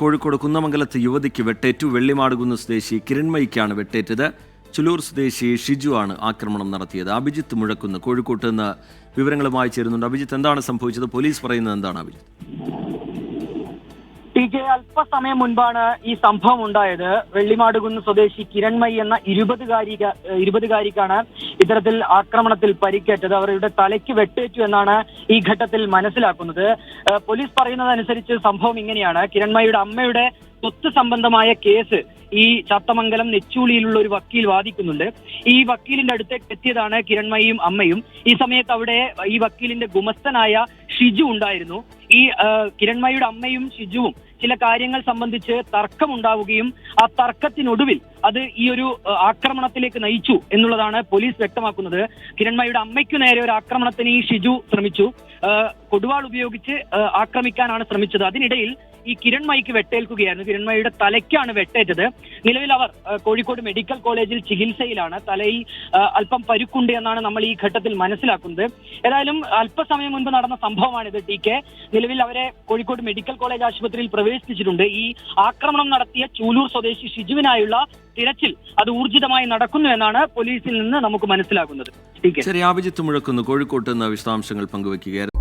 കോഴിക്കോട് കുന്നമംഗലത്ത് യുവതിക്ക് വെട്ടേറ്റു വെള്ളിമാടുകുന്ന് സ്വദേശി കിരൺമയിക്കാണ് വെട്ടേറ്റത്. ചുലൂർ സ്വദേശി ഷിജു ആണ് ആക്രമണം നടത്തിയത്. അഭിജിത്ത് മുഴക്കുന്ന്. കോഴിക്കോട്ട് നിന്ന് വിവരങ്ങളുമായി ചേരുന്നുണ്ട്. അഭിജിത്ത് എന്താണ് സംഭവിച്ചത്? പോലീസ് പറയുന്നത് എന്താണ് അഭിജിത്ത്? ടി ജെ അല്പസമയം മുൻപാണ് ഈ സംഭവം ഉണ്ടായത് വെള്ളിമാടുകുന്ന് സ്വദേശി കിരൺമയി എന്ന ഇരുപതുകാരി ഇരുപതുകാരിക്കാണ് ഇത്തരത്തിൽ ആക്രമണത്തിൽ പരിക്കേറ്റത്. അവരുടെ തലയ്ക്ക് വെട്ടേറ്റു എന്നാണ് ഈ ഘട്ടത്തിൽ മനസ്സിലാക്കുന്നത്. പോലീസ് പറയുന്നതനുസരിച്ച് സംഭവം ഇങ്ങനെയാണ്. കിരൺമയിയുടെ അമ്മയുടെ സ്വത്ത് സംബന്ധമായ കേസ് ഈ ചത്തമംഗലം നെച്ചൂളിയിലുള്ള ഒരു വക്കീൽ വാദിക്കുന്നുണ്ട്. ഈ വക്കീലിന്റെ അടുത്തേക്ക് എത്തിയതാണ് കിരൺമയിയും അമ്മയും. ഈ സമയത്ത് അവിടെ ഈ വക്കീലിന്റെ ഗുമസ്തനായ ഷിജു ഉണ്ടായിരുന്നു. ഈ കിരൺമയുടെ അമ്മയും ഷിജുവും ചില കാര്യങ്ങൾ സംബന്ധിച്ച് തർക്കമുണ്ടാവുകയും ആ തർക്കത്തിനൊടുവിൽ അത് ഈ ഒരു ആക്രമണത്തിലേക്ക് നയിച്ചു എന്നുള്ളതാണ് പോലീസ് വ്യക്തമാക്കുന്നത്. കിരൺമയിയുടെ അമ്മയ്ക്കു നേരെ ഒരു ആക്രമണത്തിന് ഈ ഷിജു ശ്രമിച്ചു. കൊടുവാൾ ഉപയോഗിച്ച് ആക്രമിക്കാനാണ് ശ്രമിച്ചത്. അതിനിടയിൽ ഈ കിരൺമയിക്ക് വെട്ടേൽക്കുകയായിരുന്നു. കിരൺമയിയുടെ തലയ്ക്കാണ് വെട്ടേറ്റത്. നിലവിൽ അവർ കോഴിക്കോട് മെഡിക്കൽ കോളേജിൽ ചികിത്സയിലാണ്. തലയിൽ അല്പം പരുക്കുണ്ട് എന്നാണ് നമ്മൾ ഈ ഘട്ടത്തിൽ മനസ്സിലാക്കുന്നത്. ഏതായാലും അല്പസമയം മുൻപ് നടന്ന സംഭവമാണിത് ടി കെ. നിലവിൽ അവരെ കോഴിക്കോട് മെഡിക്കൽ കോളേജ് ആശുപത്രിയിൽ പ്രവേശിപ്പിച്ചിട്ടുണ്ട്. ഈ ആക്രമണം നടത്തിയ ചൂലൂർ സ്വദേശി ഷിജുവിനായുള്ള തിരച്ചിൽ അത് ഊർജിതമായി നടക്കുന്നു എന്നാണ് പോലീസിൽ നിന്ന് നമുക്ക് കെ ശരി അഭിജിത്ത് മുഴക്കുന്നു. കോഴിക്കോട്ട് നിന്ന് വിശദാംശങ്ങൾ പങ്കുവയ്ക്കുകയായിരുന്നു.